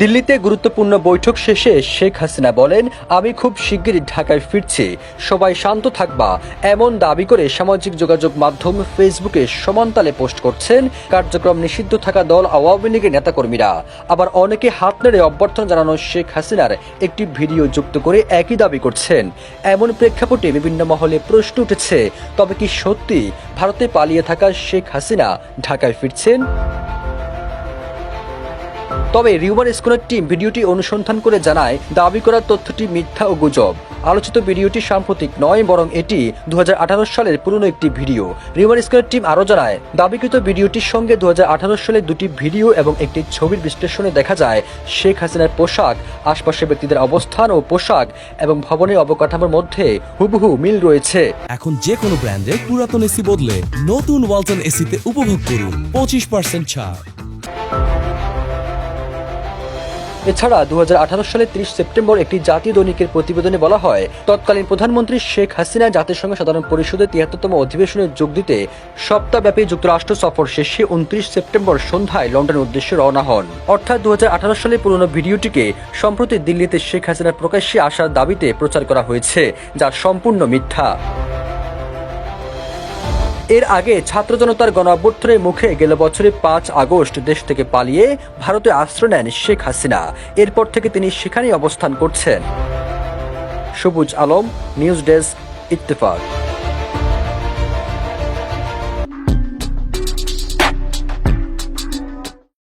দিল্লিতে গুরুত্বপূর্ণ বৈঠক শেষে শেখ হাসিনা বলেন, আমি খুব শিগগিরই ঢাকায় ফিরছি। সবাই শান্ত থাকবা। এমন দাবি করে সামাজিক যোগাযোগ মাধ্যম ফেসবুকে সমানতালে পোস্ট করছেন কার্যক্রম নিষিদ্ধ থাকা দল, আওয়ামী লীগের নেতাকর্মীরা। আবার অনেকে হাত নেড়ে অভ্যর্থনা জানানো শেখ হাসিনার একটি ভিডিও যুক্ত করে একই দাবি করছেন। এমন প্রেক্ষাপটে বিভিন্ন মহলে প্রশ্ন উঠেছে, তবে কি সত্যি ভারতে পালিয়ে থাকা শেখ হাসিনা ঢাকায় ফিরছেন? তবে রিউমার স্কুলের টিম ভিডিওটি অনুসন্ধান করে জানায়, দাবি করা তথ্যটি মিথ্যা ও গুজব। আলোচিত ভিডিওটি সাম্প্রতিক নয়, বরং এটি দু সালের পুরনো একটি ভিডিও। রিউমার স্কুলের টিম আরও জানায়, দাবিকৃত ভিডিওটির সঙ্গে দু সালে দুটি ভিডিও এবং একটি ছবির বিশ্লেষণে দেখা যায়, শেখ হাসিনার পোশাক, আশপাশের ব্যক্তিদের অবস্থান ও পোশাক এবং ভবনের অবকাঠামোর মধ্যে হুবহু মিল রয়েছে। এখন যে কোনো ব্র্যান্ডের পুরাতন এসি বদলে নতুন ওয়ালটন এসিতে উপভোগ করুন পঁচিশ পার্সেন্ট ছাড়। এছাড়া দু হাজার আঠারো সালে ত্রিশ সেপ্টেম্বর একটি জাতীয় দৈনিকের প্রতিবেদনে বলা হয়, তৎকালীন প্রধানমন্ত্রী শেখ হাসিনা জাতিসংঘ সাধারণ পরিষদের তিয়াত্তরতম অধিবেশনে যোগ দিতে সপ্তাহব্যাপী যুক্তরাষ্ট্র সফর শেষে উনত্রিশ সেপ্টেম্বর সন্ধ্যায় লন্ডনের উদ্দেশ্যে রওনা হন। অর্থাৎ দু হাজার আঠারো সালে পুরনো ভিডিওটিকে সম্প্রতি দিল্লিতে শেখ হাসিনার প্রকাশ্যে আসার দাবিতে প্রচার করা হয়েছে, যা সম্পূর্ণ মিথ্যা। এর আগে ছাত্র জনতার গণ অভ্যুত্থানের মুখে গেল বছরের পাঁচ আগস্ট দেশ থেকে পালিয়ে ভারতে আশ্রয় নেন শেখ হাসিনা। এরপর থেকে তিনি সেখানেই অবস্থান করছেন। সবুজ আলম, নিউজ ডেস্ক, ইত্তেফাক।